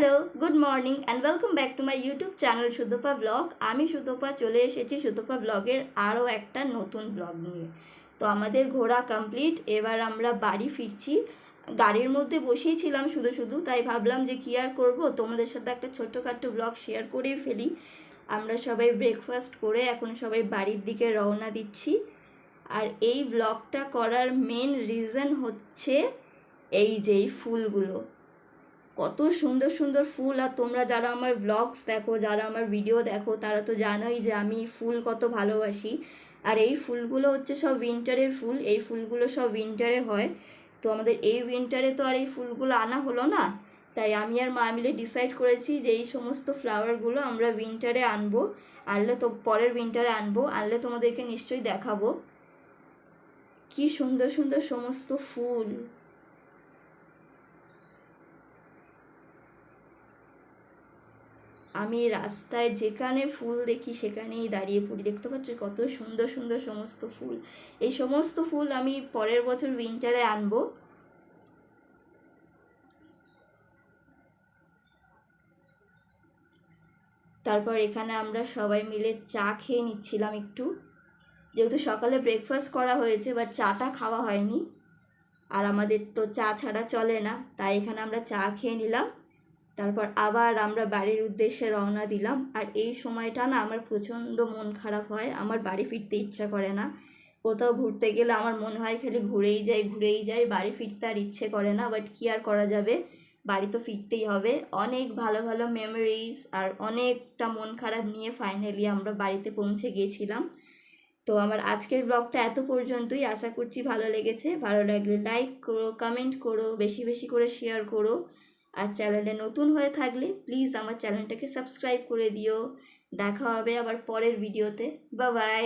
Hello good morning and welcome back to my YouTube channel Sutapa blog আমি সুতপা চলে এসেছি সুতপা ব্লগের আরও একটা নতুন ব্লগ নিয়ে। তো আমাদের ঘোরা কমপ্লিট এবার আমরা বাড়ি ফিরছি। গাড়ির মধ্যে বসেই ছিলাম শুধু শুধু, তাই ভাবলাম যে কী আর করব। তোমাদের সাথে একটা ছোট্টখাট্ট ব্লগ শেয়ার করেই ফেলি। আমরা সবাই ব্রেকফাস্ট করে এখন সবাই বাড়ির দিকে রওনা দিচ্ছি। আর এই ব্লগটা করার মেন রিজন হচ্ছে এই যে এই ফুলগুলো। কত সুন্দর সুন্দর ফুল, আর তোমরা যারা আমার ব্লগস দেখো, যারা আমার ভিডিও দেখো, তারা তো জানোই যে আমি ফুল কত ভালোবাসি। আর এই ফুলগুলো হচ্ছে সব উইন্টারের ফুল, এই ফুলগুলো সব উইন্টারে হয়। তো আমাদের এই উইন্টারে তো আর এই ফুলগুলো আনা হলো না। তাই আমি আর মা মিলে ডিসাইড করেছি যে এই সমস্ত ফ্লাওয়ারগুলো আমরা উইন্টারে আনব, আনলে তো পরের উইন্টারে আনব, আনলে তোমাদেরকে নিশ্চয়ই দেখাবো। কি সুন্দর সুন্দর সমস্ত ফুল। আমি রাস্তায় যেখানে ফুল দেখি সেখানেই দাঁড়িয়ে পড়ি। দেখতে পাচ্ছ কত সুন্দর সুন্দর সমস্ত ফুল। এই সমস্ত ফুল আমি পরের বছর উইন্টারে আনব। তারপর এখানে আমরা সবাই মিলে চা খেয়ে নিচ্ছিলাম একটু। যেহেতু সকালে ব্রেকফাস্ট করা হয়েছে বাট চাটা খাওয়া হয়নি। আর আমাদের তো চা ছাড়া চলে না, তাই এখানে আমরা চা খেয়ে নিলাম। তারপর আবার আমরা বাড়ির উদ্দেশ্যে রওনা দিলাম। আর এই সময়টা না আমার প্রচণ্ড মন খারাপ হয়। আমার বাড়ি ফিরতে ইচ্ছা করে না। কোথাও ঘুরতে গেলে আমার মনে হয় খালি ঘুরেই যাই ঘুরেই যাই। বাড়ি ফিরতে আর ইচ্ছে করে না বাট কী আর করা যাবে? বাড়ি তো ফিরতেই হবে। অনেক ভালো ভালো মেমোরিজ আর অনেকটা মন খারাপ নিয়ে ফাইনালি আমরা বাড়িতে পৌঁছে গিয়েছিলাম তো আমার আজকের ব্লগটা এত পর্যন্তই। আশা করছি ভালো লেগেছে। ভালো লাগলে লাইক করো কমেন্ট করো, বেশি বেশি করে শেয়ার করো। আর চ্যানেলে নতুন হয়ে থাকলে প্লিজ আমার চ্যানেলটাকে সাবস্ক্রাইব করে দিও। দেখা হবে আবার পরের ভিডিওতে। বা বাই।